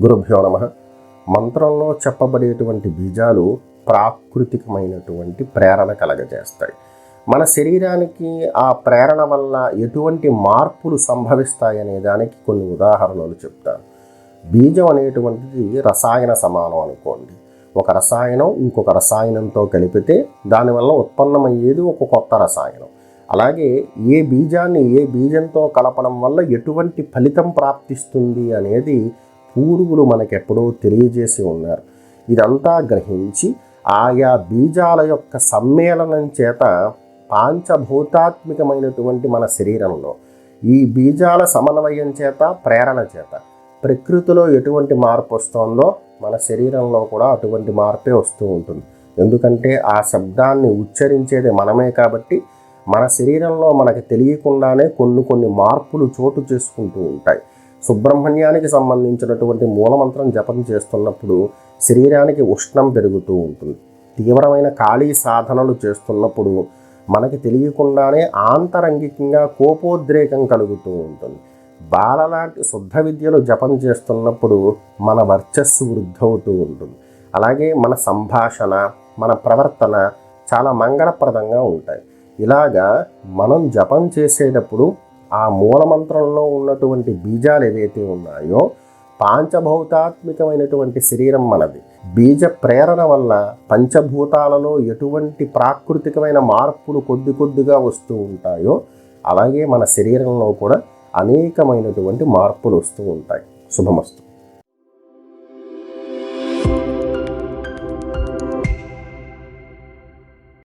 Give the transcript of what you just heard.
గురుభ్యో నమ. మంత్రంలో చెప్పబడేటువంటి బీజాలు ప్రాకృతికమైనటువంటి ప్రేరణ కలగజేస్తాయి. మన శరీరానికి ఆ ప్రేరణ వల్ల ఎటువంటి మార్పులు సంభవిస్తాయనే దానికి కొన్ని ఉదాహరణలు చెప్తాను. బీజం అనేటువంటిది రసాయన సమానం అనుకోండి. ఒక రసాయనం ఇంకొక రసాయనంతో కలిపితే దానివల్ల ఉత్పన్నమయ్యేది ఒక కొత్త రసాయనం. అలాగే ఏ బీజాన్ని ఏ బీజంతో కలపడం వల్ల ఎటువంటి ఫలితం ప్రాప్తిస్తుంది అనేది పూర్వులు మనకెప్పుడో తెలియజేసి ఉన్నారు. ఇదంతా గ్రహించి ఆయా బీజాల యొక్క సమ్మేళనం చేత పాంచభూతాత్మికమైనటువంటి మన శరీరంలో ఈ బీజాల సమన్వయం చేత ప్రేరణ చేత ప్రకృతిలో ఎటువంటి మార్పు వస్తుందో మన శరీరంలో కూడా అటువంటి మార్పే వస్తూ ఉంటుంది. ఎందుకంటే ఆ శబ్దాన్ని ఉచ్చరించేది మనమే కాబట్టి మన శరీరంలో మనకి తెలియకుండానే కొన్ని కొన్ని మార్పులు చోటు చేసుకుంటూ ఉంటాయి. సుబ్రహ్మణ్యానికి సంబంధించినటువంటి మూలమంత్రం జపం చేస్తున్నప్పుడు శరీరానికి ఉష్ణం పెరుగుతూ ఉంటుంది. తీవ్రమైన ఖాళీ సాధనలు చేస్తున్నప్పుడు మనకి తెలియకుండానే ఆంతరంగికంగా కోపోద్రేకం కలుగుతూ ఉంటుంది. బాలలాంటి శుద్ధ విద్యలు జపం చేస్తున్నప్పుడు మన వర్చస్సు వృద్ధవుతూ ఉంటుంది. అలాగే మన సంభాషణ మన ప్రవర్తన చాలా మంగళప్రదంగా ఉంటాయి. ఇలాగా మనం జపం చేసేటప్పుడు ఆ మూలమంత్రంలో ఉన్నటువంటి బీజాలు ఏవైతే ఉన్నాయో పాంచభౌతాత్మికమైనటువంటి శరీరం మనది. బీజ ప్రేరణ వల్ల పంచభూతాలలో ఎటువంటి ప్రాకృతికమైన మార్పులు కొద్ది కొద్దిగా వస్తూ ఉంటాయో అలాగే మన శరీరంలో కూడా అనేకమైనటువంటి మార్పులు వస్తూ ఉంటాయి. శుభమస్తు.